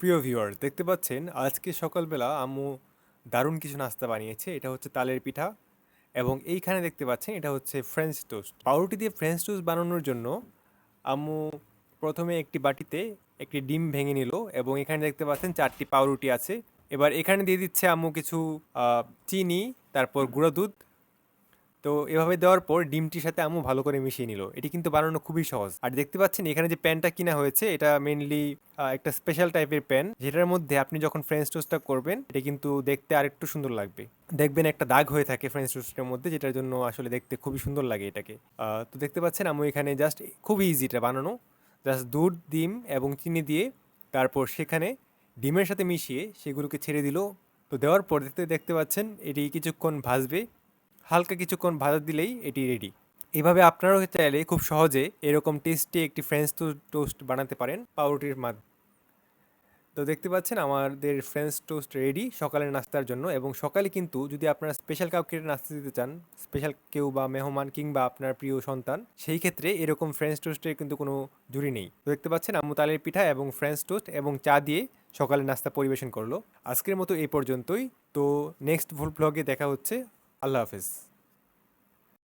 প্রিয় ভিউয়ার দেখতে পাচ্ছেন আজকে সকালবেলা আম্মু দারুণ কিছু নাস্তা বানিয়েছে। এটা হচ্ছে তালের পিঠা এবং এইখানে দেখতে পাচ্ছেন এটা হচ্ছে ফ্রেঞ্চ টোস্ট পাউরুটি দিয়ে ফ্রেঞ্চ টোস্ট বানানোর জন্য আম্মু প্রথমে একটি বাটিতে একটি ডিম ভেঙে নিল এবং এখানে দেখতে পাচ্ছেন চারটি পাউরুটি আছে। এবার এখানে দিয়ে দিচ্ছে আম্মু কিছু চিনি, তারপর গুঁড়ো দুধ তো এভাবে দেওয়ার পর ডিমটির সাথে আম্মু ভালো করে মিশিয়ে নিল। এটি কিন্তু বানানো খুবই সহজ। আর দেখতে পাচ্ছেন, এখানে যে প্যানটা কিনা হয়েছে, এটা মেনলি একটা স্পেশাল টাইপের প্যান, যেটার মধ্যে আপনি যখন ফ্রেঞ্চ টোস্টটা করবেন, এটা কিন্তু দেখতে আরেকটু সুন্দর লাগবে। দেখবেন একটা দাগ হয়ে থাকে ফ্রেঞ্চ টোস্টের মধ্যে, যেটার জন্য আসলে দেখতে খুবই সুন্দর লাগে এটাকে। তো দেখতে পাচ্ছেন, আম্মু এখানে জাস্ট খুবই ইজি এটা বানানো। জাস্ট দুধ, ডিম এবং চিনি দিয়ে তারপর সেখানে ডিমের সাথে মিশিয়ে সেগুলোকে ছেড়ে দিল। তো দেওয়ার পর দেখতে দেখতে পাচ্ছেন, এটি কিছুক্ষণ ভাজবে। হালকা কিছুক্ষণ ভাজা দিলেই এটি রেডি এভাবে আপনারাও চাইলে খুব সহজে এরকম টেস্টি একটি ফ্রেঞ্চ টোস্ট বানাতে পারেন পাউরুটির মাধ্যমে তো দেখতে পাচ্ছেন আমাদের ফ্রেঞ্চ টোস্ট রেডি সকালের নাস্তার জন্য এবং সকালে কিন্তু যদি আপনারা স্পেশাল কাউকে নাস্তা দিতে চান স্পেশাল কেউ বা মেহমান কিংবা আপনার প্রিয় সন্তান, সেই ক্ষেত্রে এরকম ফ্রেঞ্চ টোস্টের কিন্তু কোনো জুড়ি নেই। তো দেখতে পাচ্ছেন আম্মু তালের পিঠা এবং ফ্রেঞ্চ টোস্ট এবং চা দিয়ে সকালের নাস্তা পরিবেশন করল। আজকের মতো এই পর্যন্তই। তো নেক্সট ভুল ব্লগে দেখা হচ্ছে। আল্লাহ হাফেজ।